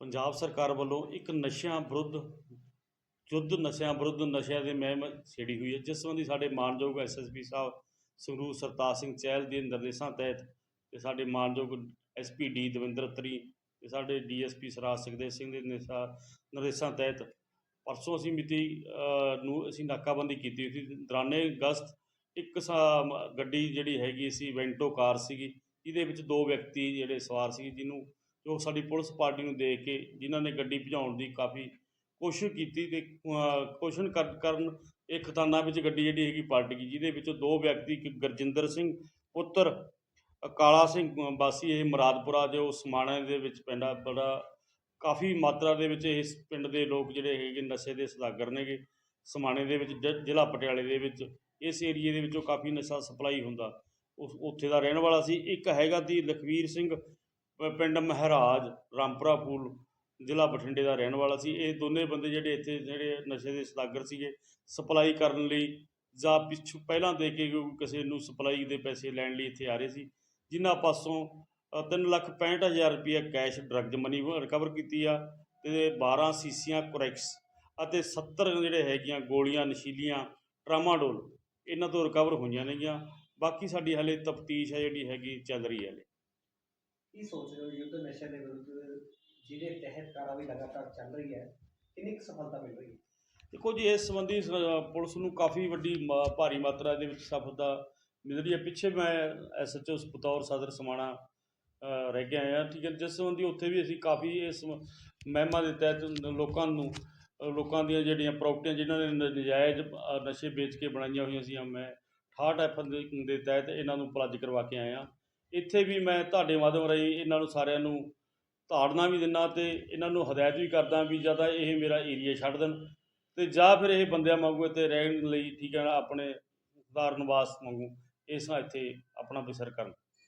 ਪੰਜਾਬ ਸਰਕਾਰ ਵੱਲੋਂ ਇੱਕ ਨਸ਼ਿਆਂ ਵਿਰੁੱਧ, ਯੁੱਧ ਨਸ਼ਿਆਂ ਵਿਰੁੱਧ ਨਸ਼ਿਆਂ ਦੇ ਮਹਿਮ ਛੇੜੀ ਹੋਈ ਹੈ, ਜਿਸ ਸੰਬੰਧੀ ਸਾਡੇ ਮਾਨਯੋਗ ਐਸਐਸਪੀ ਸਾਹਿਬ ਸੰਗਰੂਰ ਸਰਤਾਜ ਸਿੰਘ ਚਹਿਲ ਦੇ ਨਿਰਦੇਸ਼ਾਂ ਤਹਿਤ ਤੇ ਸਾਡੇ ਮਾਨਯੋਗ ਐਸਪੀ ਡੀ ਦਵਿੰਦਰ ਤਰੀ ਤੇ ਸਾਡੇ ਡੀਐਸਪੀ ਸਰਾਜ ਸੁਖਦੇਵ ਸਿੰਘ ਦੇ ਨਿਰਦੇਸ਼ਾਂ ਨਿਰਦੇਸ਼ਾਂ ਤਹਿਤ ਪਰਸੋਂ ਅਸੀਂ ਮਿਤੀ ਨੂੰ ਅਸੀਂ ਨਾਕਾਬੰਦੀ ਕੀਤੀ ਹੋਈ ਸੀ। ਦੌਰਾਨੇ ਅਗਸਤ ਇੱਕ ਸਾ- ਗੱਡੀ ਜਿਹੜੀ ਹੈਗੀ ਸੀ, ਵੈਂਟੋ ਕਾਰ ਸੀਗੀ, ਜਿਹਦੇ ਵਿੱਚ ਦੋ ਵਿਅਕਤੀ ਜਿਹੜੇ ਸਵਾਰ ਸੀ ਜਿਹਨੂੰ ਜੋ ਸਾਡੀ ਪੁਲਿਸ ਪਾਰਟੀ ਨੂੰ ਦੇਖ ਕੇ ਜਿਨ੍ਹਾਂ ਨੇ ਗੱਡੀ ਭਜਾਉਣ ਦੀ ਕਾਫੀ ਕੋਸ਼ਿਸ਼ ਕੀਤੀ ਤੇ ਕੋਸ਼ਿਸ਼ ਕਰ- ਕਰਨ ਇਹ ਖਤਾਨਾ ਵਿੱਚ ਗੱਡੀ ਜਿਹੜੀ ਹੈਗੀ ਪਲਟ ਗਈ, ਜਿਹਦੇ ਵਿੱਚੋਂ ਦੋ ਵਿਅਕਤੀ ਇੱਕ ਗੁਰਜਿੰਦਰ ਸਿੰਘ ਪੁੱਤਰ, ਕਾਲਾ ਸਿੰਘ ਵਾਸੀ ਇਹ ਮੁਰਾਦਪੁਰਾ ਜੋ ਸਮਾਣਾ ਦੇ ਵਿੱਚ ਪੈਂਦਾ ਬੜਾ ਕਾਫੀ ਮਾਤਰਾ ਦੇ ਵਿੱਚ ਇਸ ਪਿੰਡ ਦੇ ਲੋਕ ਜਿਹੜੇ ਹੈਗੇ ਨਸ਼ੇ ਦੇ ਸਦਾਗਰ ਨੇਗੇ। ਸਮਾਣੇ ਦੇ ਵਿੱਚ ਜ- ਜ਼ਿਲ੍ਹਾ ਪਟਿਆਲੇ ਦੇ ਵਿੱਚ ਇਸ ਏਰੀਏ ਦੇ ਵਿੱਚੋਂ ਕਾਫੀ ਨਸ਼ਾ ਸਪਲਾਈ ਹੁੰਦਾ। ਉਸ, ਉੱਥੇ ਦਾ ਰਹਿਣ ਵਾਲਾ ਸੀ। ਇੱਕ ਹੈਗਾ ਦੀ ਲਖਵੀਰ ਸਿੰਘ ਪਿੰਡ ਮਹਾਰਾਜ ਰਾਮਪੁਰਾ ਫੂਲ ਜ਼ਿਲ੍ਹਾ ਬਠਿੰਡੇ ਦਾ ਰਹਿਣ ਵਾਲਾ ਸੀ। ਇਹ ਦੋਨੇ ਬੰਦੇ ਜਿਹੜੇ ਇੱਥੇ ਜਿਹੜੇ ਨਸ਼ੇ ਦੇ ਸਦਾਗਰ ਸੀਗੇ ਸਪਲਾਈ ਕਰਨ ਲਈ ਜਾਂ ਪਿੱਛੋਂ ਪਹਿਲਾਂ ਦੇ ਕੇ ਕੋਈ ਕਿਸੇ ਨੂੰ ਸਪਲਾਈ ਦੇ ਪੈਸੇ ਲੈਣ ਲਈ ਇੱਥੇ ਆ ਰਹੇ ਸੀ। ਜਿਨ੍ਹਾਂ ਪਾਸੋਂ ਅ, ਤਿੰਨ ਲੱਖ ਪੈਂਹਠ ਹਜ਼ਾਰ ਰੁਪਏ ਕੈਸ਼ ਡਰੱਗ ਮਨੀ ਰਿਕਵਰ ਕੀਤੀ ਆ ਤੇ 12 ਸੀਸੀਆਂ ਕੁਰੈਕਸ ਅਤੇ 70 ਜਿਹੜੇ ਹੈਗੀਆਂ ਗੋਲੀਆਂ ਨਸ਼ੀਲੀਆਂ ਟਰਾਮਾਡੋਲ ਇਹਨਾਂ ਤੋਂ ਰਿਕਵਰ ਹੋਈਆਂ ਨੇਗੀਆਂ। ਬਾਕੀ ਸਾਡੀ ਹਲੇ ਤਫਤੀਸ਼ ਹੈ ਜਿਹੜੀ ਹੈਗੀ ਚੱਲ ਰਹੀ ਹੈ ਹਲੇ। ਕੀ ਸੋਚ ਰਹੇ ਹੋ ਯੁੱਧ ਨਸ਼ੇ ਦੇ ਵਿਰੁੱਧ? ਜਿਹਦੇ ਤਹਿਤ ਕਾਰਵਾਈ ਲਗਾਤਾਰ ਚੱਲ ਰਹੀ ਹੈ ਕਿੰਨੀ ਕੁ ਸਫਲਤਾ ਮਿਲ ਰਹੀ ਹੈ? ਦੇਖੋ ਜੀ ਇਸ ਸੰਬੰਧੀ ਸ- ਪੁਲਿਸ ਨੂੰ ਕਾਫੀ ਵੱਡੀ ਮ- ਭਾਰੀ ਮਾਤਰਾ ਦੇ ਵਿੱਚ ਸਫਲਤਾ ਮਿਲ ਰਹੀ ਹੈ। ਪਿੱਛੇ ਮੈਂ ਐਸਐਚਓ ਬਤੌਰ ਸਦਰ ਸਮਾਣਾ ਅ, ਰਹਿ ਕੇ ਆਇਆ। ਠੀਕ ਹੈ ਜਿਸ ਸੰਬੰਧੀ ਉੱਥੇ ਵੀ ਅਸੀਂ ਕਾਫੀ ਇਸ ਮ- ਮਹਿਮਾ ਦੇ ਤਹਿਤ ਲੋਕਾਂ ਨੂੰ ਅ, ਲੋਕਾਂ ਦੀਆਂ ਜਿਹੜੀਆਂ ਪ੍ਰਾਪਰਟੀਆਂ ਜਿਨ੍ਹਾਂ ਨੇ ਨ- ਨਜਾਇਜ਼ ਅ, ਨਸ਼ੇ ਵੇਚ ਕੇ ਬਣਾਈਆਂ ਹੋਈਆਂ ਸੀ ਮੈਂ 68 ਐਫ ਦੇ ਦੇ ਤਹਿਤ ਇਹਨਾਂ ਨੂੰ ਪਲੱਜ ਕਰਵਾ ਕੇ ਆਇਆ। ਇੱਥੇ ਵੀ ਮੈਂ ਤੁਹਾਡੇ ਮਾਧਿਅਮ ਰਾਹੀਂ ਇਹਨਾਂ ਨੂੰ ਸਾਰਿਆਂ ਨੂੰ ਤਾੜਨਾ ਵੀ ਦਿੰਦਾ ਤੇ ਇਹਨਾਂ ਨੂੰ ਹਦਾਇਤ ਵੀ ਕਰਦਾ ਵੀ ਜਾਂ ਤਾਂ ਇਹ ਮੇਰਾ ਏਰੀਆ ਛੱਡ ਦੇਣ ਤੇ ਜਾਂ ਫਿਰ ਇਹ ਬੰਦਿਆਂ ਵਾਂਗੂ ਇੱਥੇ ਰਹਿਣ ਲਈ ਠੀਕ ਹੈ ਨਾ, ਆਪਣੇ ਸੁਧਾਰ ਵਾਸ ਵਾਂਗੂ ਇਸ ਨਾਲ ਇੱਥੇ ਆਪਣਾ ਬਸਰ ਕਰਨ।